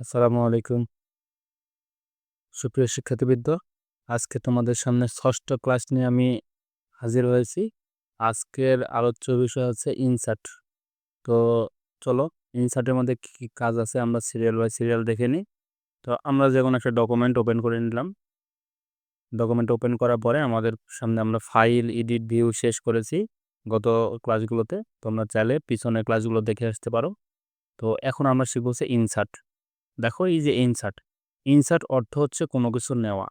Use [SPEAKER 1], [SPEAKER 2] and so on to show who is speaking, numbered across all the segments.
[SPEAKER 1] আসসালামু আলাইকুম। সুপ্রিয় শিক্ষার্থীবৃন্দ, আজকে তোমাদের সামনে ষষ্ঠ ক্লাস নিয়ে আমি হাজির হয়েছি। আজকের আলোচ্য বিষয় হচ্ছে ইনসার্ট। তো চলো, ইনসার্টের মধ্যে কী কী কাজ আছে আমরা সিরিয়াল বাই সিরিয়াল দেখে নিই। তো আমরা যে কোনো একটা ডকুমেন্ট ওপেন করে নিলাম। ডকুমেন্ট ওপেন করার পরে আমাদের সামনে আমরা ফাইল, এডিট, ভিউ শেষ করেছি গত ক্লাসগুলোতে। তোমরা চাইলে পিছনের ক্লাসগুলো দেখে আসতে পারো। তো এখন আমরা শিখব হচ্ছে ইনসার্ট। দেখো এই যে ইনসার্ট ইনসার্ট অর্থ হচ্ছে কোনো কিছু নেওয়া।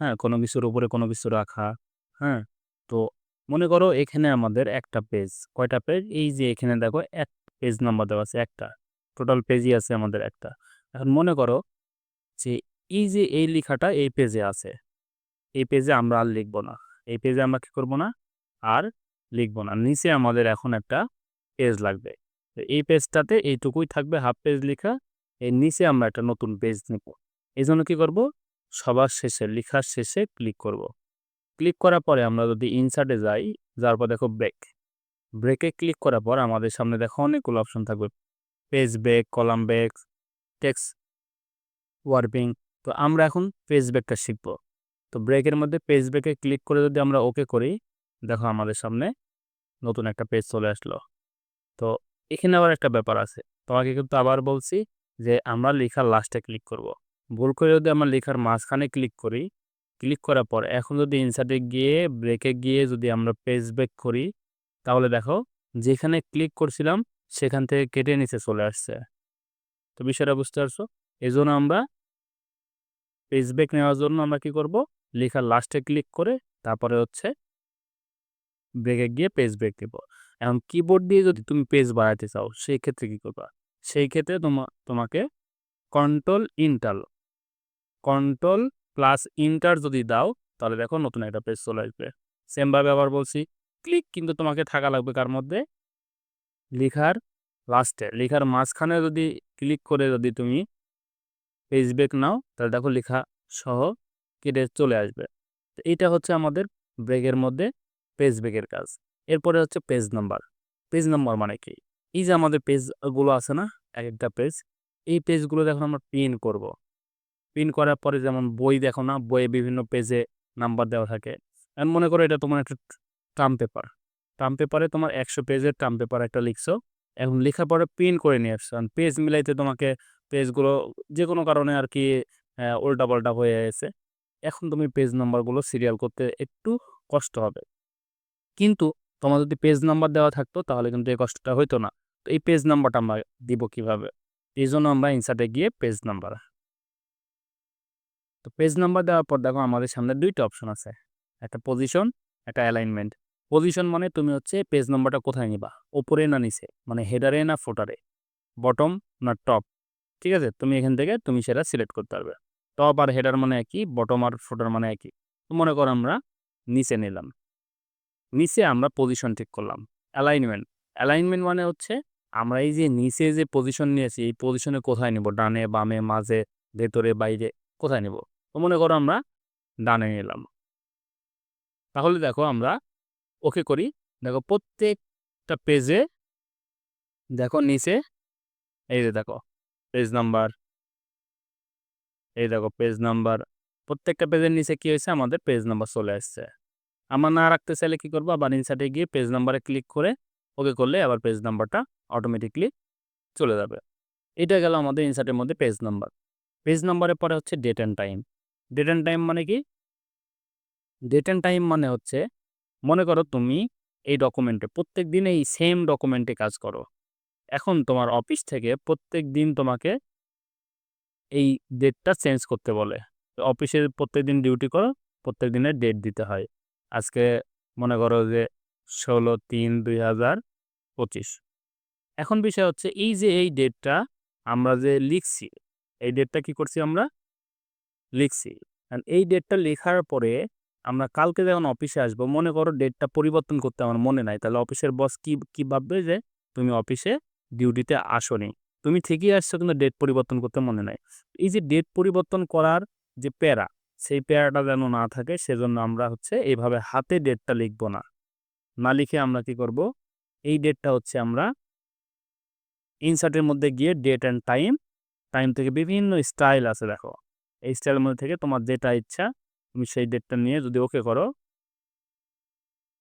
[SPEAKER 1] হ্যাঁ কোনো কিছুর উপরে কোনো কিছু রাখা। হ্যাঁ তো মনে করো এখানে আমাদের একটা পেজ কয়টা পেজ এই যে এখানে দেখো এক পেজ নাম্বার দেওয়া আছে, একটা। টোটাল পেজই আছে আমাদের একটা। এখন মনে করো যে এই যে এই লেখাটা এই পেজে আছে। এই পেজে আমরা আর লিখব না। এই পেজে আমরা কি করব না? আর লিখব না। নিচে আমাদের এখন একটা পেজ লাগবে। এই পেজটাতে এইটুকুই থাকবে হাফ পেজ লেখা। এর নিচে আমরা একটা নতুন পেজ নেব। এই জন্য কী করব? সবার শেষে, লেখার শেষে ক্লিক করব। ক্লিক করার পরে আমরা যদি ইনসার্টে যাই যার পর দেখো ব্রেক ব্রেকে ক্লিক করার পর আমাদের সামনে দেখো অনেকগুলো অপশন থাকবে। Page break column break text wrapping তো আমরা এখন পেজ ব্রেকটা শিখব। তো ব্রেকের মধ্যে পেজ ব্রেকে ক্লিক করে যদি আমরা ওকে করি, দেখো আমাদের সামনে নতুন একটা পেজ চলে আসলো। তো এখানে আবার একটা ব্যাপার আছে। তোমাকে কিন্তু আবার বলছি যে আমরা লেখার লাস্টে ক্লিক করব। ভুল করে যদি আমরা লেখার মাঝখানে ক্লিক করি ক্লিক করার পর এখন যদি ইনসার্টে গিয়ে ব্রেকে গিয়ে যদি আমরা পেজ ব্রেক করি, তাহলে দেখো যেখানে ক্লিক করছিলাম, সেখান থেকে কেটে নিচে চলে আসছে। তো বিষয়টা বুঝতে পারছ? এই জন্য আমরা পেজ ব্রেক নেওয়ার জন্য আমরা কি করব? লেখার লাস্টে ক্লিক করে তারপরে হচ্ছে ব্রেকে গিয়ে পেজ ব্রেক দেবো। এখন কিবোর্ড দিয়ে যদি তুমি পেজ বাড়াতে চাও সেই ক্ষেত্রে কী করবা? সেই ক্ষেত্রে তোমা, তোমাকে control enter control plus enter যদি দাও, তাহলে দেখো নতুন একটা পেজ চলে আসবে। সেমভাবে আবার বলছি ক্লিক কিন্তু তোমাকে থাকা লাগবে কার মধ্যে? লেখার লাস্টে লেখার মাঝখানে যদি ক্লিক করে যদি তুমি পেজ ব্রেক নাও, তাহলে দেখো লেখা সহ কেটে চলে আসবে। তো এইটা হচ্ছে আমাদের ব্রেকের মধ্যে পেজ ব্রেকের কাজ। এরপরে হচ্ছে পেজ নাম্বার পেজ নাম্বার মানে কি? এই যে আমাদের পেজগুলো আছে না, এক একটা পেজ এই পেজগুলো দেখো আমরা প্রিন্ট করব। প্রিন্ট করার পরে যেমন বই দেখো না, বইয়ে বিভিন্ন পেজে নাম্বার দেওয়া থাকে। এখন মনে করো এটা তোমার একটা টার্ম পেপার টার্ম পেপারে তোমার একশো পেজের টার্ম পেপার একটা লিখছো। এখন লেখার পরে প্রিন্ট করে নিয়ে আসছো। পেজ মিলাইতে তোমাকে পেজগুলো যে কোনো কারণে আর কি উল্টা পাল্টা হয়ে গেছে। এখন তুমি পেজ নাম্বারগুলো সিরিয়াল করতে একটু কষ্ট হবে। কিন্তু তোমার যদি পেজ নাম্বার দেওয়া থাকতো, তাহলে কিন্তু এই কষ্টটা হইতো না। এই পেজ নাম্বারটা আমরা দিব কীভাবে? এই জন্য আমরা ইনসার্টে গিয়ে পেজ নাম্বার তো পেজ নাম্বার দেওয়ার পর দেখো আমাদের সামনে দুইটা অপশন আছে। একটা পজিশন একটা অ্যালাইনমেন্ট পজিশন মানে তুমি হচ্ছে পেজ নাম্বারটা কোথায় নিবা? ওপরে না নিচে? মানে হেডারে না ফোটারে বটম না টপ ঠিক আছে? তুমি এখান থেকে তুমি সেটা সিলেক্ট করতে পারবে। টপ আর হেডার মানে একই বটম আর ফোটার মানে একই। মনে করো আমরা নিচে নিলাম। নিচে আমরা পজিশন ঠিক করলাম। অ্যালাইনমেন্ট অ্যালাইনমেন্ট মানে হচ্ছে আমরা এই যে নিচে যে পজিশন নিয়েছি, এই পজিশনে কোথায় নিব? ডানে, বামে, মাঝে, ভেতরে, বাইরে, কোথায় নিব? তো মনে করো আমরা ডানে নিলাম। তাহলে দেখো আমরা ওকে করি, দেখো প্রত্যেকটা পেজে দেখো নিচে, এই যে দেখো পেজ নাম্বার এই দেখো পেজ নাম্বার প্রত্যেকটা পেজের নিচে কি হয়েছে? আমাদের পেজ নাম্বার চলে আসছে। আমার না রাখতে চাইলে কী করব? আবার ইনসার্টে গিয়ে পেজ নাম্বারে ক্লিক করে ওকে করলে আবার পেজ নাম্বারটা অটোমেটিকলি চলে যাবে। এটা গেল আমাদের ইনসার্টের মধ্যে পেজ নাম্বার পেজ নাম্বারের পরে হচ্ছে date and time date and time মানে কি? ডেট অ্যান্ড টাইম মানে হচ্ছে, মনে করো তুমি এই ডকুমেন্টে প্রত্যেক দিন এই সেম ডকুমেন্টে কাজ করো। এখন তোমার অফিস থেকে প্রত্যেক দিন তোমাকে এই ডেটটা চেঞ্জ করতে বলে। অফিসে প্রত্যেক দিন ডিউটি করো, প্রত্যেক দিনের ডেট দিতে হয়। আজকে মনে করো যে ষোলো তিন দুই হাজার পঁচিশ। এখন বিষয় হচ্ছে, এই যে এই ডেটটা আমরা যে লিখছি, এই ডেটটা কি করছি আমরা? লিখছি। এই ডেটটা লেখার পরে আমরা কালকে যখন অফিসে আসব, মনে করো ডেটটা পরিবর্তন করতে আমার মনে নাই, তাহলে অফিসের বস কি কি ভাববে যে তুমি অফিসে ডিউটিতে আসনি। তুমি ঠিকই আসছো কিন্তু ডেট পরিবর্তন করতে মনে নাই। এই যে ডেট পরিবর্তন করার যে প্যারা, সেই প্যারাটা যেন না থাকে, সেজন্য আমরা হচ্ছে এইভাবে হাতে ডেটটা লিখব না। না লিখে আমরা কি করব? এই ডেটটা হচ্ছে আমরা ইনসার্টের মধ্যে গিয়ে ডেট অ্যান্ড টাইম টাইম থেকে বিভিন্ন স্টাইল আছে দেখো। এই স্টাইলের মধ্যে থেকে তোমার যেটা ইচ্ছা, তুমি সেই ডেটটা নিয়ে যদি ওকে করো,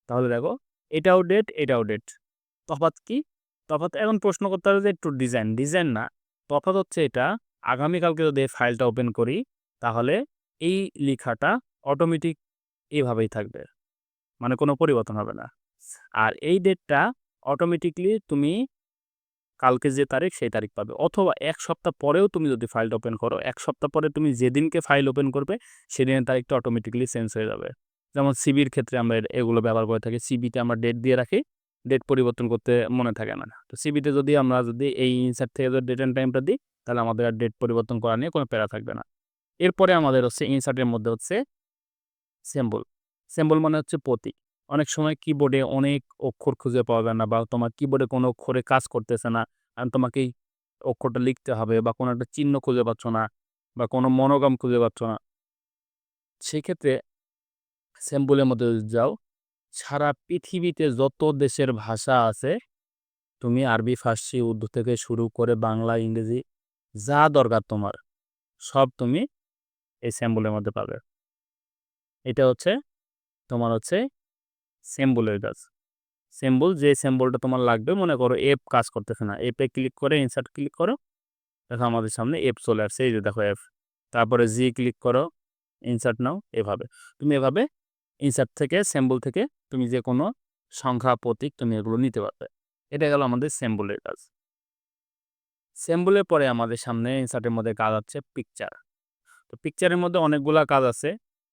[SPEAKER 1] তাহলে দেখো এটাও ডেট এটাও ডেট। তফাত কি? তফাত এখন প্রশ্ন করতে হবে যে একটু ডিজাইন। ডিজাইন না, তফাৎ হচ্ছে এটা আগামীকালকে যদি ফাইলটা ওপেন করি, তাহলে এই লেখাটা অটোমেটিক এইভাবেই থাকবে। মানে কোনো পরিবর্তন হবে না। আর এই ডেটটা অটোমেটিকলি তুমি কালকে যে তারিখ সেই তারিখ পাবে। অথবা এক সপ্তাহ পরেও তুমি যদি ফাইলটা ওপেন করো, এক সপ্তাহ পরে তুমি যেদিনকে ফাইল ওপেন করবে, সেদিনের তারিখটা অটোমেটিকলি চেঞ্জ হয়ে যাবে। যেমন সিবির ক্ষেত্রে আমরা এগুলো ব্যবহার করে থাকি। সিবিতে আমরা ডেট দিয়ে রাখি ডেট পরিবর্তন করতে মনে থাকে না। তো সিবিতে যদি আমরা যদি এই ইনসার্ট থেকে যদি ডেট অ্যান্ড টাইমটা দিই, তাহলে আমাদের আর ডেট পরিবর্তন করা নিয়ে কোনো প্যারা থাকবে না। এরপরে আমাদের হচ্ছে ইনসার্টের মধ্যে হচ্ছে সিম্বল সিম্বল মানে হচ্ছে প্রতীক। অনেক সময় কিবোর্ডে অনেক অক্ষর খুঁজে পাওয়া যায় না বা তোমার কিবোর্ডে কোনো অক্ষরে কাজ করতেছে না। আর তোমাকে এই অক্ষরটা লিখতে হবে বা কোনো একটা চিহ্ন খুঁজে পাচ্ছ না বা কোনো মনোগ্রাম খুঁজে পাচ্ছ না। সেক্ষেত্রে সিম্বলের মধ্যে যাও। সারা পৃথিবীতে যত দেশের ভাষা আছে, তুমি আরবি, ফার্সি, উর্দু থেকে শুরু করে বাংলা, ইংরেজি যা দরকার তোমার, সব তুমি এই সিম্বলের মধ্যে পাবে। এটা হচ্ছে, তোমার হচ্ছে সিম্বলের কাজ। সিম্বল যে সিম্বলটা তোমার লাগবে, মনে করো এপ কাজ করতেছে না এপে ক্লিক করে ইনসার্ট ক্লিক করো, দেখো আমাদের সামনে এপ চলে আসছে, এই যে দেখো এফ তারপরে জি ক্লিক করো ইনসার্ট নাও, এভাবে। তুমি এভাবে ইনসার্ট থেকে সিম্বল থেকে তুমি যে কোনো সংখ্যা, প্রতীক তুমি এগুলো নিতে পারবে। এটা গেল আমাদের সিম্বলের কাজ। সিম্বলের পরে আমাদের সামনে ইনসার্টের মধ্যে কাজ হচ্ছে পিকচার তো পিকচারের মধ্যে অনেকগুলা কাজ আছে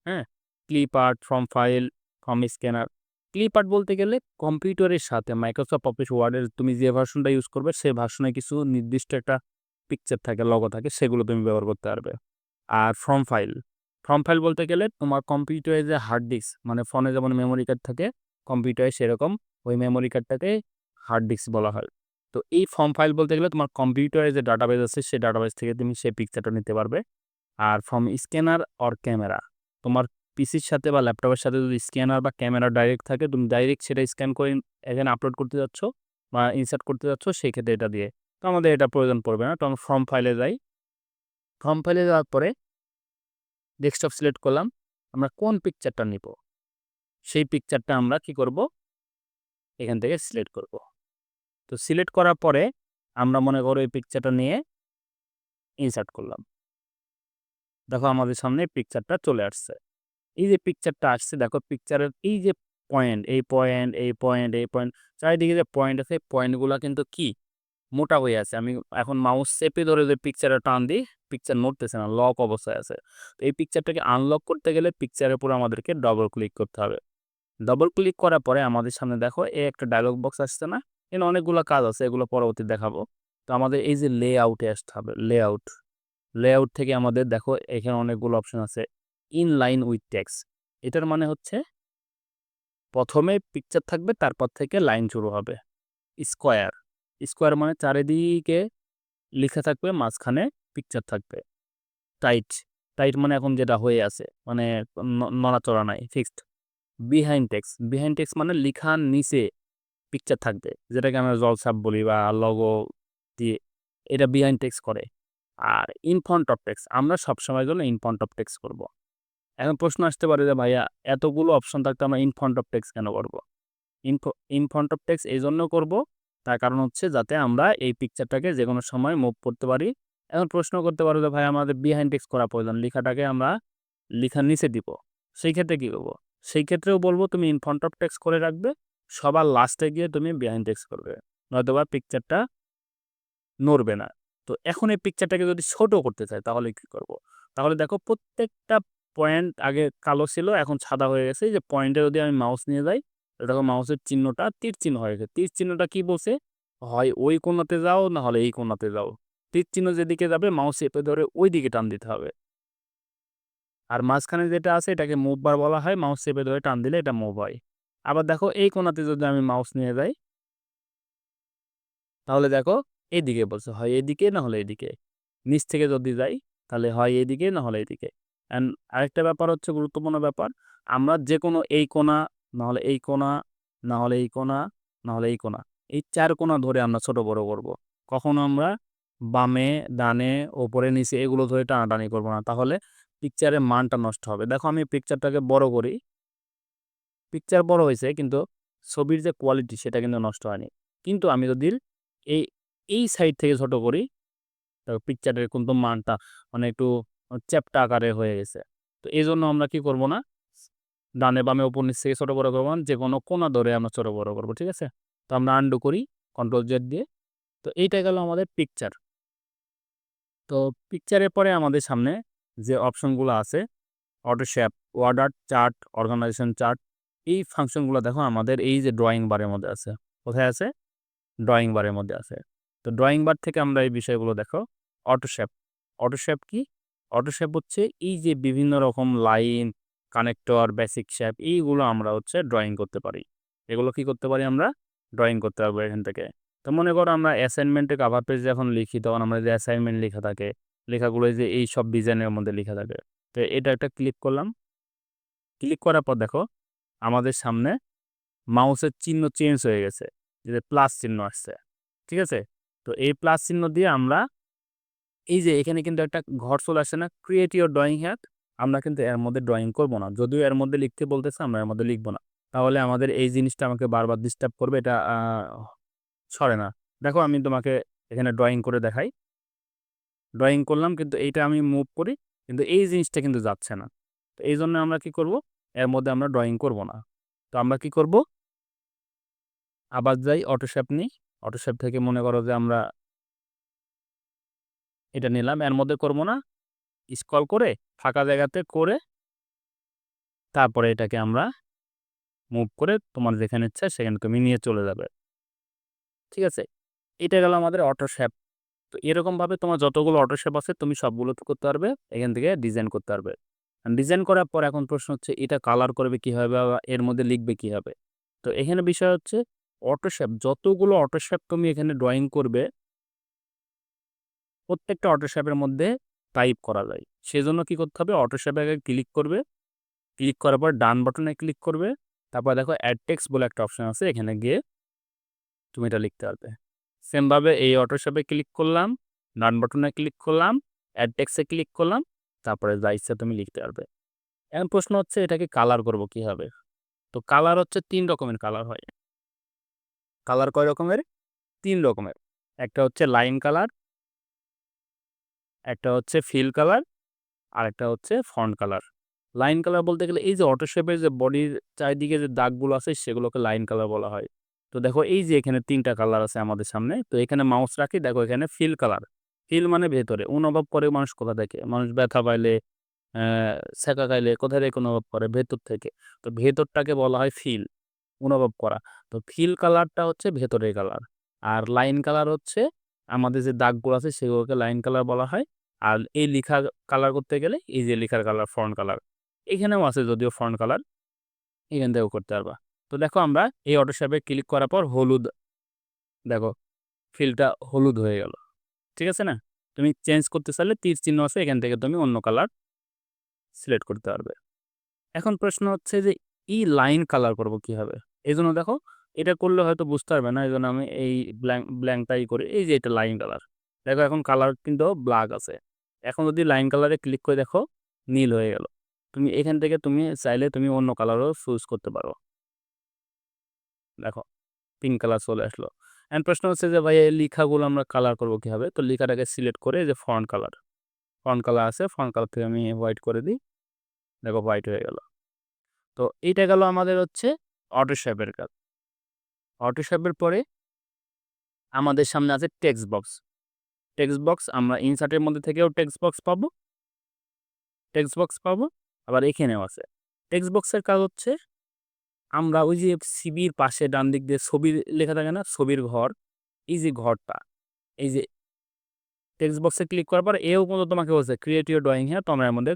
[SPEAKER 1] হ্যাঁ? Clip art from file from scanner clip art বলতে গেলে কম্পিউটারের সাথে মাইক্রোসফট অফিস ওয়ার্ডের তুমি যে ভার্সনটা ইউজ করবে সেই ভার্সনে কিছু নির্দিষ্ট একটা পিকচার থাকে লগো থাকে, সেগুলো তুমি ব্যবহার করতে পারবে। আর ফ্রম ফাইল ফ্রম ফাইল বলতে গেলে তোমার কম্পিউটারে যে হার্ড ডিস্ক মানে ফোনে যেমন মেমোরি কার্ড থাকে কম্পিউটারে সেরকম ওই মেমোরি কার্ডটাকে হার্ড ডিস্ক বলা হয়। তো এই ফর্ম ফাইল বলতে গেলে তোমার কম্পিউটারে যে ডাটাবেজ আছে সেই ডাটাবেজ থেকে তুমি সেই পিকচারটা নিতে পারবে। আর ফ্রম স্ক্যানার অর ক্যামেরা তোমার পিসির সাথে বা ল্যাপটপের সাথে যদি স্ক্যানার বা ক্যামেরা ডাইরেক্ট থাকে, তুমি ডাইরেক্ট সেটা স্ক্যান করে এখানে আপলোড করতে যাচ্ছ বা ইনসার্ট করতে যাচ্ছ সেই ক্ষেত্রে এটা দিয়ে। তো আমাদের এটা প্রয়োজন পড়বে না। তো আমরা ফর্ম ফাইলে যাই। ফর্ম ফাইলে যাওয়ার পরে ডেস্কটপ সিলেক্ট করলাম। আমরা কোন পিকচারটা নিব? সেই পিকচারটা আমরা কি করব? এখান থেকে সিলেক্ট করব। তো সিলেক্ট করার পরে আমরা মনে করো এই পিকচারটা নিয়ে ইনসার্ট করলাম। দেখো আমাদের সামনে পিকচারটা চলে আসছে। এই যে পিকচারটা আসছে, দেখো পিকচারের এই যে পয়েন্ট এই পয়েন্ট এই পয়েন্ট এই পয়েন্ট চারিদিকে যে পয়েন্ট আছে পয়েন্টগুলো কিন্তু কি? মোটা হয়ে আছে। আমি এখন মাউস চেপে ধরে যে পিকচারে টান দিই পিকচার নড়তেছে না লক অবস্থায় আছে। তো এই পিকচারটাকে আনলক করতে গেলে পিকচারের উপর আমাদেরকে ডবল ক্লিক করতে হবে। ডবল ক্লিক করার পরে আমাদের সামনে দেখো, এই একটা ডায়লগ বক্স আসছে না? এখানে অনেকগুলো কাজ আছে, এগুলো পরবর্তী দেখাবো। তো আমাদের এই যে লে আউটে আসতে হবে লে আউট লে আউট থেকে আমাদের দেখো, এখানে অনেকগুলো অপশন আছে। ইন লাইন উইথ টেক্স এটার মানে হচ্ছে, প্রথমে পিকচার থাকবে, তারপর থেকে লাইন শুরু হবে। স্কোয়ার স্কোয়ার মানে চারিদিকে লেখা থাকবে, মাঝখানে পিকচার থাকবে। টাইট টাইট মানে এখন যেটা হয়ে আছে মানে নড়াচড়া নাই fixed behind text behind text মানে লিখার নিচে পিকচার থাকবে, যেটাকে আমরা জলসাপ বলি বা লগো দিয়ে, এটা বিহাইন্ড টেক্স করে। আর ইনফ্রন্ট অফ টেক্স আমরা সবসময় জন্য ইনফ্রন্ট অফ টেক্স করব। এখন প্রশ্ন আসতে পারে যে, ভাইয়া, এতগুলো অপশন থাকতে আমরা ইনফ্রন্ট অফ টেক্স কেন করব? ইনফো ইনফ্রন্ট অফ টেক্স এই জন্য করব, তার কারণ হচ্ছে যাতে আমরা এই পিকচারটাকে যে কোনো সময় মুভ করতে পারি। এখন প্রশ্ন করতে পারো যে ভাই আমাদের বিহাইন্ড টেক্স করা প্রয়োজন, লেখাটাকে আমরা লেখার নিচে দিব। সেই ক্ষেত্রে কী করব? সেই ক্ষেত্রেও বলব, তুমি ইনফ্রন্ট অফ টেক্স করে রাখবে, সবার লাস্টে গিয়ে তুমি বিহাইন্ড টেক্স করবে, নয়তোবা পিকচারটা নড়বে না। তো এখন এই পিকচারটাকে যদি ছোট করতে চাই, তাহলে কি করব। তাহলে দেখো, প্রত্যেকটা পয়েন্ট আগে কালো ছিল, এখন সাদা হয়ে গেছে। যে পয়েন্টে যদি আমি মাউস নিয়ে যাই দেখো মাউসের চিহ্নটা তীর চিহ্ন হয়ে গেছে। তীর চিহ্নটা কি বলছে? হয় ওই কোনাতে যাও, না হলে এই কোনাতে যাও। তীর চিহ্ন যেদিকে যাবে মাউস চেপে ধরে ওই দিকে টান দিতে হবে। আর মাঝখানে যেটা আছে, এটাকে মুভ বার বলা হয়। মাউস চেপে ধরে টান দিলে এটা মুভ হয়। আবার দেখো, এই কোনাতে যদি আমি মাউস নিয়ে যাই, তাহলে দেখো এইদিকে বলছে, হয় এদিকে না হলে এদিকে। নিচ থেকে যদি যাই, তাহলে হয় এদিকে না হলে এদিকে। অ্যান্ড আরেকটা ব্যাপার হচ্ছে গুরুত্বপূর্ণ ব্যাপার, আমরা যে কোনো এই কোণা, নাহলে এই কোণা, নাহলে এই কোণা, নাহলে এই কোণা, এই চার কোণা ধরে আমরা ছোট বড় করব। কখনো আমরা বামে, ডানে, ওপরে, নিচে এগুলো ধরে টানাটানি করব না, তাহলে পিকচারের মানটা নষ্ট হবে। দেখো আমি পিকচারটাকে বড় করি। পিকচার বড় হয়েছে, কিন্তু ছবির যে কোয়ালিটি সেটা কিন্তু নষ্ট হয়নি। কিন্তু আমি যদি এই এই সাইড থেকে ছোট করি তো পিকচারের কিন্তু মানটা মানে একটু চ্যাপটা আকারে হয়ে গেছে। তো এই জন্য আমরা কি করব না? ডানে বামে, উপর নিচ থেকে ছোটো বড়ো করব যে কোনো কোনা ধরে আমরা ছোটো বড়ো করব, ঠিক আছে? তো আমরা আন্ডু করি কন্ট্রোল জেড দিয়ে। তো এইটা গেল আমাদের পিকচার তো পিকচারের পরে আমাদের সামনে যে অপশনগুলো আছে auto shape WordArt chart organisation chart এই ফাংশনগুলো দেখো আমাদের এই যে ড্রয়িং বারের মধ্যে আছে। কোথায় আছে? ড্রয়িং বারের মধ্যে আছে। তো ড্রয়িং বার থেকে আমরা এই বিষয়গুলো দেখো অটো শেপ অটো শেপ কি? অটো শেপ হচ্ছে এই যে বিভিন্ন রকম লাইন কানেক্টর বেসিক শেপ এইগুলো আমরা হচ্ছে ড্রয়িং করতে পারি। এগুলো কি করতে পারি আমরা? ড্রয়িং করতে পারব এখান থেকে। তো মনে করো আমরা অ্যাসাইনমেন্টে কাভার পেজ যখন লিখি, তখন আমরা যে অ্যাসাইনমেন্ট লেখা থাকে, লেখাগুলো যে এই সব ডিজাইনের মধ্যে লেখা থাকে। তো এটা একটা ক্লিক করলাম। ক্লিক করার পর দেখো, আমাদের সামনে মাউসের চিহ্ন চেঞ্জ হয়ে গেছে। যে প্লাস চিহ্ন আসছে। ঠিক আছে? তো এই প্লাস চিহ্ন দিয়ে আমরা এই যে, এখানে কিন্তু একটা ঘর চলে আসছে না ক্রিয়েট ইউর ড্রয়িং হ্যাট আমরা কিন্তু এর মধ্যে ড্রয়িং করব না। যদিও এর মধ্যে লিখতে বলতেছে, আমরা এর মধ্যে লিখব না। তাহলে আমাদের এই জিনিসটা আমাকে বারবার ডিস্টার্ব করবে, এটা সরে না। দেখো, আমি তোমাকে এখানে ড্রয়িং করে দেখাই। ড্রয়িং করলাম, কিন্তু এইটা আমি মুভ করি, কিন্তু এই জিনিসটা কিন্তু যাচ্ছে না। তো এই জন্য আমরা কি করব? এর মধ্যে আমরা ড্রয়িং করব না। তো আমরা কি করব? আবার যাই অটোশেপ নিই। অটোশেপ থেকে মনে করো যে আমরা এটা নিলাম। এর মধ্যে করব না। স্কল করে ফাঁকা জায়গাতে করে তারপরে এটাকে আমরা মুভ করে তোমার যেখানে ইচ্ছা সেখানে তুমি নিয়ে চলে যাবে। ঠিক আছে? এটা গেল আমাদের অটো শেপ তো এরকমভাবে তোমার যতগুলো অটো শেপ আছে তুমি সবগুলো করতে পারবে? এখান থেকে ডিজাইন করতে পারবে। ডিজাইন করার পর এখন প্রশ্ন হচ্ছে, এটা কালার করবে কীভাবে বা এর মধ্যে লিখবে কীভাবে? তো এখানে বিষয় হচ্ছে অটো শেপ যতগুলো অটো শেপ তুমি এখানে ড্রয়িং করবে প্রত্যেকটা অটো শেপের মধ্যে টাইপ করা যায়। সেজন্য কি করতে হবে? অটো শেপে আগে ক্লিক করবে। ক্লিক করার পর ডান বাটনে ক্লিক করবে। তারপর দেখো অ্যাড টেক্স বলে একটা অপশন আছে, এখানে গিয়ে তুমি এটা লিখতে পারবে। সেমভাবে এই অটো শেপে ক্লিক করলাম, ডান বাটনে ক্লিক করলাম অ্যাড টেক্সে ক্লিক করলাম, তারপরে যা ইচ্ছা তুমি লিখতে পারবে। এখন প্রশ্ন হচ্ছে, এটাকে কালার করব কীভাবে? তো কালার হচ্ছে তিন রকমের কালার হয়। কালার কয় রকমের? তিন রকমের। একটা হচ্ছে লাইন কালার একটা হচ্ছে ফিল কালার আর একটা হচ্ছে ফন্ট কালার লাইন কালার বলতে গেলে এই যে অটো শেপের যে বডির চারিদিকে যে দাগগুলো আছে, সেগুলোকে লাইন কালার বলা হয়। তো দেখো এই যে এখানে তিনটা কালার আছে আমাদের সামনে, তো এখানে মাউস রাখি, দেখো এখানে ফিল কালার ফিল মানে ভেতরে অনুভব করে মানুষ কোথা থেকে? মানুষ ব্যথা পাইলে শেখা খাইলে কোথা থেকে অনুভব করে ভেতর থেকে। তো ভেতরটাকে বলা হয় ফিল অনুভব করা। তো ফিল কালারটা হচ্ছে ভেতরের কালার আর লাইন কালার হচ্ছে আমাদের যে দাগগুলো আছে, সেগুলোকে লাইন কালার বলা হয়। আর এই লেখা কালার করতে গেলে এই যে লেখার কালার ফ্রন্ট কালার এখানেও আছে যদিও ফ্রন্ট কালার এখান থেকেও করতে পারবা। তো দেখো আমরা এই অটো শেপে ক্লিক করার পর হলুদ, দেখো ফিলটা হলুদ হয়ে গেল, ঠিক আছে না? তুমি চেঞ্জ করতে চাইলে তীর চিহ্ন আছে, এখান থেকে তুমি অন্য কালার সিলেক্ট করতে পারবে। এখন প্রশ্ন হচ্ছে যে এই লাইন কালার করব কীভাবে? এই জন্য দেখো এটা করলে হয়তো বুঝতে পারবে না এই জন্য আমি এই ব্ল্যাঙ্ক ব্ল্যাঙ্কটাই করি, এই যে এটা লাইন কালার দেখো এখন কালার কিন্তু ব্ল্যাক আছে। এখন যদি লাইন কালারে ক্লিক করে দেখো, নীল হয়ে গেল। তুমি এখান থেকে তুমি চাইলে তুমি অন্য কালারও চুজ করতে পারো। দেখো পিঙ্ক কালার চলে আসলো। অ্যান্ড প্রশ্ন হচ্ছে যে, ভাই, এই লেখাগুলো আমরা কালার করব কীভাবে? তো লেখাটাকে সিলেক্ট করে যে ফন্ট কালার ফন্ট কালার আছে ফন্ট কালার থেকে আমি হোয়াইট করে দিই। দেখো হোয়াইট হয়ে গেল। তো এইটা গেল আমাদের হচ্ছে অটো শেপের কাজ। অটো শেপের পরে আমাদের সামনে আছে টেক্সট বক্স টেক্সট বক্স, আমরা ইনসার্টের মধ্যে থেকেও টেক্সট বক্স পাবো। টেক্সট বক্স পাবো, আবার এখানেও আছে। টেক্সট বক্সের কাজ হচ্ছে, আমরা ওই যে সিবির পাশে ডান দিক দিয়ে ছবির লেখা থাকে না, ছবির ঘর, এই যে ঘরটা, এই যে টেক্সট বক্সে ক্লিক করার পর এও কিন্তু তোমাকে বলছে ক্রিয়েটিভ ড্রয়িং হ্যাঁ তো আমরা এর মধ্যে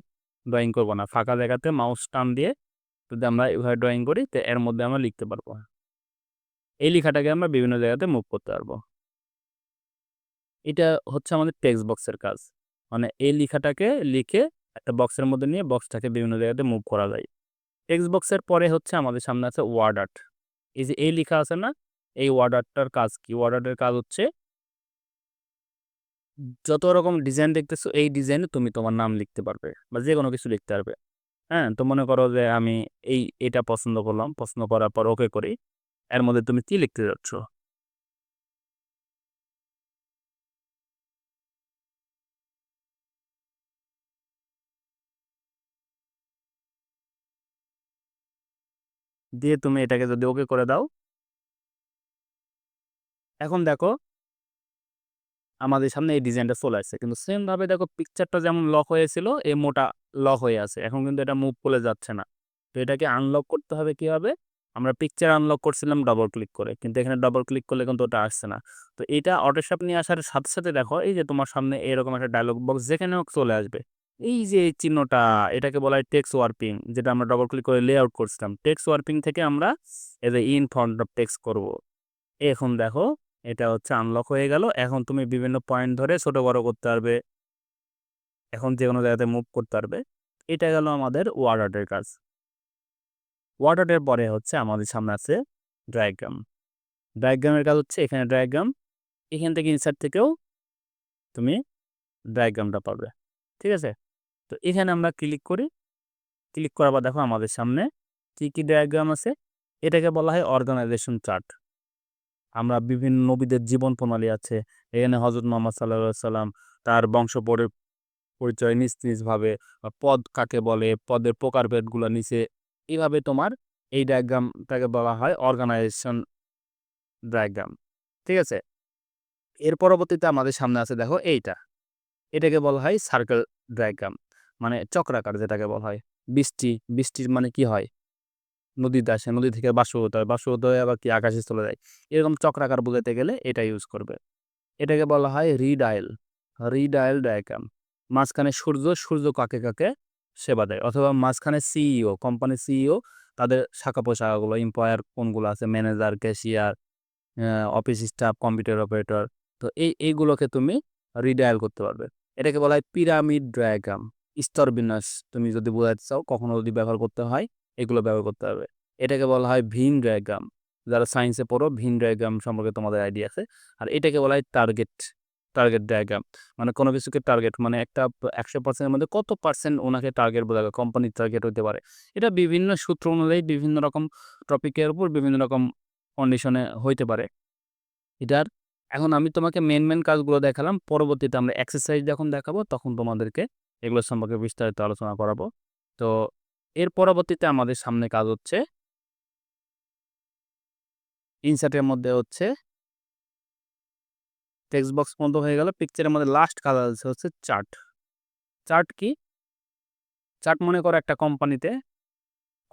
[SPEAKER 1] ড্রয়িং করব না। ফাঁকা জায়গাতে মাউস টান দিয়ে যদি আমরা এভাবে ড্রয়িং করি, তো এর মধ্যে আমরা লিখতে পারব। এই লেখাটাকে আমরা বিভিন্ন জায়গাতে মুভ করতে পারব। এটা হচ্ছে আমাদের টেক্সট বক্সের কাজ। মানে এই লেখাটাকে লিখে একটা বক্সের মধ্যে নিয়ে বক্সটাকে বিভিন্ন জায়গাতে মুভ করা যায়। টেক্সট বক্সের পরে হচ্ছে আমাদের সামনে আছে ওয়ার্ড আর্ট এই যে এই লেখা আছে না, এই ওয়ার্ড আর্টটার কাজ কি? ওয়ার্ড আর্টের কাজ হচ্ছে যত রকম ডিজাইন দেখতেছো, এই ডিজাইনে তুমি তোমার নাম লিখতে পারবে বা যে কোনো কিছু লিখতে পারবে। হ্যাঁ তো মনে করো যে আমি এই, এটা পছন্দ করলাম, পছন্দ করার পর ওকে করি। এর মধ্যে তুমি কি লিখতে যাচ্ছ? দিয়ে তুমি এটাকে যদি ওকে করে দাও এখন দেখো আমাদের সামনে এই ডিজাইনটা চলে আসছে। কিন্তু সেমভাবে দেখো পিকচারটা যেমন লক হয়েছিল, এই মোটা লক হয়ে আছে। এখন কিন্তু এটা মুভ করে যাচ্ছে না। তো এটাকে আনলক করতে হবে কীভাবে? আমরা পিকচার আনলক করছিলাম ডবল ক্লিক করে। কিন্তু এখানে ডবল ক্লিক করলে কিন্তু ওটা আসছে না। তো এটা অটোশপ নিয়ে আসার সাথে সাথে দেখো, এই যে তোমার সামনে এরকম একটা ডায়লগ বক্স যেখানে হোক চলে আসবে। এই যে এই চিহ্নটা, এটাকে বলা হয় টেক্স ওয়ার্পিং যেটা আমরা ডবল ক্লিক করে লে আউট করছিলাম। টেক্স ওয়ার্পিং থেকে আমরা as a in front of text করব। এখন দেখো, এটা হচ্ছে আনলক হয়ে গেল। এখন তুমি বিভিন্ন পয়েন্ট ধরে ছোট বড় করতে পারবে। এখন যে কোনো জায়গাতে মুভ করতে পারবে। এটা গেল আমাদের ওয়ার্ডারের কাজ। ওয়ার্ডারের পরে হচ্ছে আমাদের সামনে আছে ডায়াগ্রাম ডায়াগ্রামের কাজ হচ্ছে এখানে ডায়াগ্রাম এখান থেকে ইনসার্ট থেকেও তুমি ডায়াগ্রামটা পাবে। ঠিক আছে? তো এখানে আমরা ক্লিক করি। ক্লিক করার পর দেখো আমাদের সামনে কী কী ডায়াগ্রাম আছে? এটাকে বলা হয় অর্গানাইজেশন চার্ট আমরা বিভিন্ন নবীদের জীবন প্রণালী আছে। এখানে হজরত মোহাম্মদ সাল্লাহ সাল্লাম তার বংশ পরে, পরিচয় নিজ নিজভাবে পদ কাকে বলে, পদের প্রকারভেদগুলো নিচে এইভাবে তোমার এই ডায়াগ্রামটাকে বলা হয় অর্গানাইজেশন ডায়াগ্রাম ঠিক আছে? এর পরবর্তীতে আমাদের সামনে আছে দেখো এইটা। এটাকে বলা হয় সার্কেল ডায়াগ্রাম মানে চক্রাকার যেটাকে বলা হয়। বৃষ্টি, বৃষ্টির মানে কি হয়? নদীতে আসে, নদী থেকে বাষ্পভূত হয় বাষ্পভূত হয়ে আবার কি আকাশে চলে যায়। এরকম চক্রাকার বোঝাতে গেলে এটা ইউজ করবে। এটাকে বলা হয় রিডায়াল রিডায়াল ডায়াগ্রাম। মাঝখানে সূর্য সূর্য কাকে কাকে সেবা দেয়। অথবা মাঝখানে সিইও কোম্পানির সিইও তাদের শাখা পোশাকগুলো এমপ্লয়ার কোনগুলো আছে? Manager cashier office staff computer operator তো এই, এইগুলোকে তুমি রিডায়াল করতে পারবে। এটাকে বলা হয় পিরামিড ডায়াগ্রাম স্তর বিন্যাস তুমি যদি বোঝাতে চাও, কখনো যদি ব্যবহার করতে হয়, এগুলো ব্যবহার করতে হবে। এটাকে বলা হয় ভিন ডায়াগ্রাম। যারা সায়েন্সে পড়ো, ভিন ডায়াগ্রাম সম্পর্কে তোমাদের আইডিয়া আছে। আর এটাকে বলা হয় টার্গেট টার্গেট ডায়াগ্রাম মানে কোনো কিছুকে টার্গেট মানে একটা একশো পার্সেন্টের মধ্যে কত পার্সেন্ট ওনাকে টার্গেট বোঝাবে কোম্পানির টার্গেট হতে পারে। এটা বিভিন্ন সূত্র অনুযায়ী বিভিন্ন রকম টপিকের উপর বিভিন্ন রকম কন্ডিশনে হইতে পারে। এটার, এখন আমি তোমাকে মেন মেন কাজগুলো দেখালাম। পরবর্তীতে আমরা এক্সারসাইজ যখন দেখাবো, তখন তোমাদেরকে এগুলো সম্পর্কে বিস্তারিত আলোচনা করাবো। তো এর পরবর্তীতে আমাদের সামনে কাজ হচ্ছে ইনসার্টের মধ্যে হচ্ছে টেক্সট বক্স বন্ধ হয়ে গেল। পিকচারের মধ্যে লাস্ট কাজ আছে, হচ্ছে চার্ট চার্ট কি? চার্ট মনে করো একটা কোম্পানিতে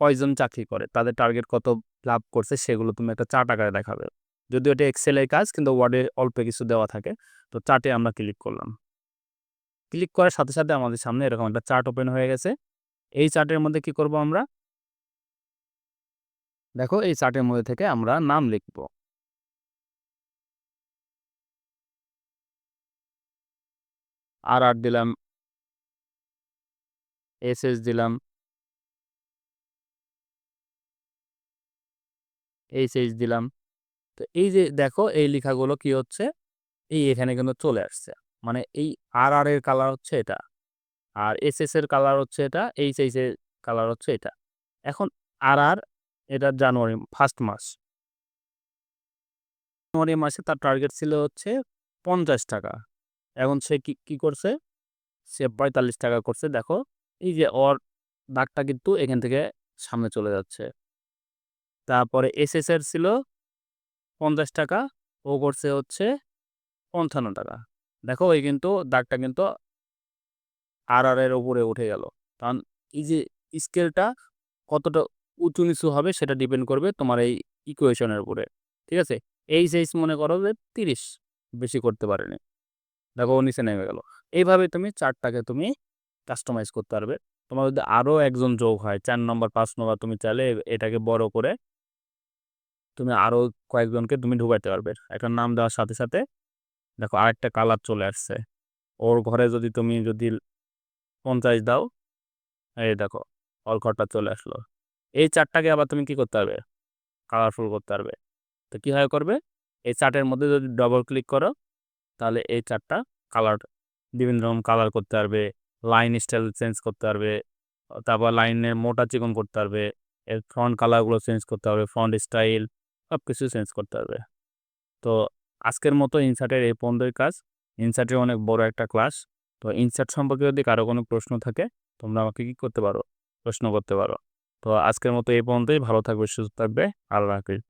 [SPEAKER 1] কয়জন চাকরি করে, তাদের টার্গেট কত লাভ করছে সেগুলো তুমি একটা চার্ট আকারে দেখাবে। যদিও এটা এক্সেলের কাজ, কিন্তু ওয়ার্ডে অল্প কিছু দেওয়া থাকে, তো চার্টে আমরা ক্লিক করলাম। ক্লিক করার সাথে সাথে আমাদের সামনে এরকম একটা চার্ট ওপেন হয়ে গেছে। এই চার্টের মধ্যে কি করব আমরা? দেখো, এই চার্টের মধ্যে থেকে আমরা নাম লিখব। আর আর দিলাম। এস এস দিলাম। এইচ এইচ দিলাম। তো এই যে দেখো, এই লেখাগুলো কি হচ্ছে? এই এখানে কিন্তু চলে আসছে। মানে এই আর আর এর কালার হচ্ছে এটা। আর এস এস এর কালার হচ্ছে এটা এইচ এইচ এর কালার হচ্ছে এটা। এখন আর আর এটা জানুয়ারি ফার্স্ট মাস। জানুয়ারি মাসে তার টার্গেট ছিল হচ্ছে পঞ্চাশ টাকা। এখন সে কি কি করছে? সে পঁয়তাল্লিশ টাকা করছে। দেখো, এই যে ওর দাগটা কিন্তু এখান থেকে সামনে চলে যাচ্ছে। তারপরে এস এস এর ছিল পঞ্চাশ টাকা, ও করছে হচ্ছে পঞ্চান্ন টাকা। দেখো ওই কিন্তু দাগটা কিন্তু আর আর এর উপরে উঠে গেল। কারণ এই যে স্কেলটা কতটা উঁচু নিচু হবে সেটা ডিপেন্ড করবে তোমার এই ইকুয়েশনের উপরে। ঠিক আছে? এই সাইজ মনে করো যে তিরিশ, বেশি করতে পারেনি। দেখো ও নিচে নেমে গেল। এইভাবে তুমি চারটাকে তুমি কাস্টমাইজ করতে পারবে। তোমার যদি আরও একজন যোগ হয়, চার নম্বর পাঁচ নম্বর তুমি চাইলে এটাকে বড় করে তুমি আরও কয়েকজনকে তুমি ঢুকাইতে পারবে। একটা নাম দেওয়ার সাথে সাথে দেখো আরেকটা কালার চলে আসছে। ওর ঘরে যদি তুমি যদি পঞ্চাশ দাও, এই দেখো অল ঘরটা চলে আসলো। এই চারটাকে আবার তুমি কি করতে পারবে? কালারফুল করতে পারবে। তো কীভাবে করবে? এই চার্টের মধ্যে যদি ডবল ক্লিক করো, তাহলে এই চারটা কালার বিভিন্ন রকম কালার করতে পারবে। লাইন স্টাইল চেঞ্জ করতে পারবে। তারপর লাইনের মোটা চিকন করতে পারবে। এর ফ্রন্ট কালারগুলো চেঞ্জ করতে পারবে। ফ্রন্ট স্টাইল সব কিছু চেঞ্জ করতে পারবে। তো আজকের মতো ইনসার্টের এই পনেরোই কাজ। ইনসার্টের অনেক বড় একটা ক্লাস। তো ইনসার্ট সম্পর্কে যদি কারও কোনো প্রশ্ন থাকে, তোমরা আমাকে কী করতে পারো? প্রশ্ন করতে পারো। তো আজকের মতো এই পর্যন্তই। ভালো থাকবে, সুস্থ থাকবে। আল্লাহ হাফিজ।